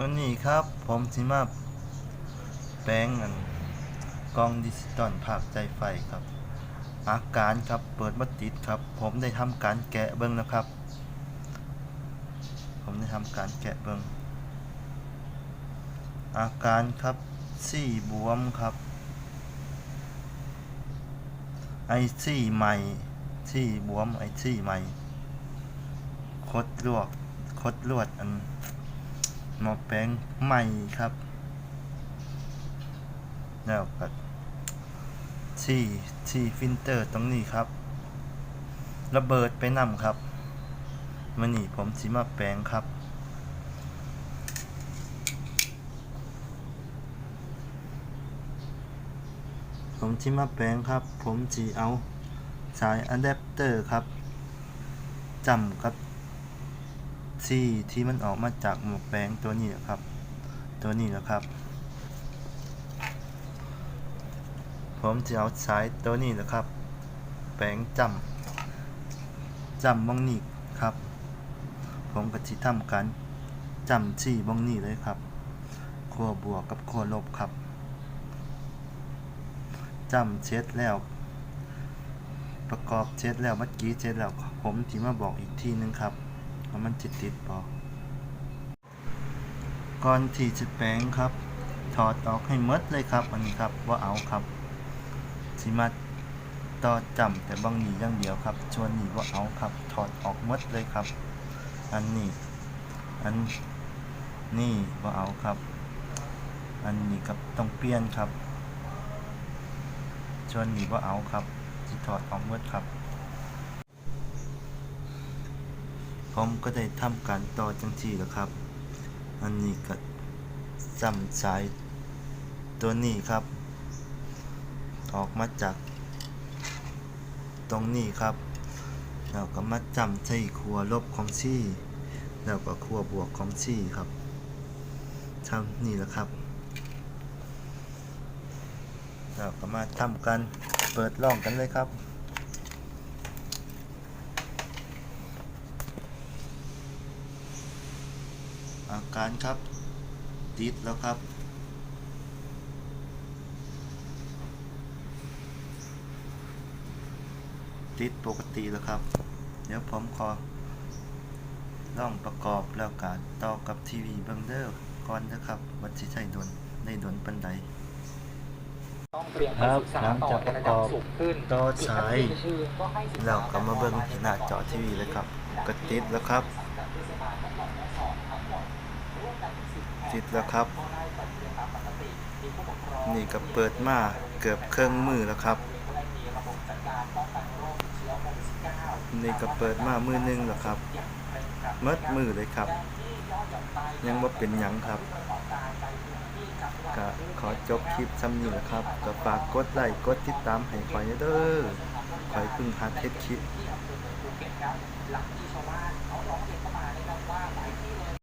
วันนี้ครับ ผมสิมาแปลงอันกล้องดิจิตอลภาพใจไฟครับ อาการครับเปิดมาติดครับ ผมได้ทำการแกะเบิ้งนะครับ ผมได้ทำการแกะเบิ้งอาการครับซี่บวมครับไอซี่ใหม่ซี่บวมไอซี่ใหม่คดลวกคดลวดอัน มอแปลงใหม่ครับ แล้วก็ที่ที่ฟิลเตอร์ตรงนี้ครับ ระเบิดไปนำครับมันนี่ผมสิมาแปลงครับ ผมสิมาแปลงครับ ผมจีเอาสายอะแดปเตอร์ครับจำครับ ที่ที่มันออกมาจากหมวกแปลงตัวนี้นะครับ ตัวนี้นะครับ ผมจะเอาสายตัวนี้นะครับ แปลงจำจำบ้องนี้ครับ ผมก็จะทำการจำที่บ้องนี้เลยครับขั้วบวกกับขั้วลบครับจำเช็ดแล้วประกอบเช็ดแล้วเมื่อกี้เช็ดแล้วผมที่มาบอกอีกทีนึงครับ ว่ามันจิตติดปอก่อนที่จะแปลงครับถอดออกให้มดเลยครับอันนี้ครับว่าเอาครับสิมาต่อจำแต่บางนี้อย่างเดียวครับ ชวนหนีว่าเอาครับ ถอดออกมดเลยครับ อันนี้ อันนี่ว่าเอาครับ อันนี้ครับต้องเปลี่ยนครับ ชวนหนีว่าเอาครับสิถอดออกมดครับ ผมก็ได้ทำการต่อจังที่แล้วครับ อันนี้ก็จำสายตัวนี้ครับ ออกมาจาก ตรงนี้ครับแล้วก็มาจำใส่ครัวลบของซี่แล้วก็ครัวบวกของซี่ครับทำนี่แหละครับแล้วก็มาทำกันเปิดล่องกันเลยครับ อาการครับ ติดแล้วครับ ติดปกติแล้วครับ เดี๋ยวผมขอล่องประกอบแล้วการต่อกับทีวีเบิงเดอร์ก่อนนะครับว่าสิใช้ดนได้ดนปันใดต้องเตรียมไปศึกษาต่อในระดับสูงขึ้นต่อสายอีกอันหนึ่งคือก็ให้ศึกษแล้วก็มาเบิ่งหน้าจอทีวีเลยครับก็ติดแล้วครับ ติดแล้วครับ นี่ก็เปิดมาเกือบเครื่องมือแล้วครับ นี่ก็เปิดมามือหนึงแล้วครับเมดมือเลยครับ ยังว่าเป็นยังครับก็ขอจบคลิปซ้ำนี้แหละครับก็ฝากกดไลค์กดติดตามให้คอยเด้อคอยพึ่งหาเทศคลิป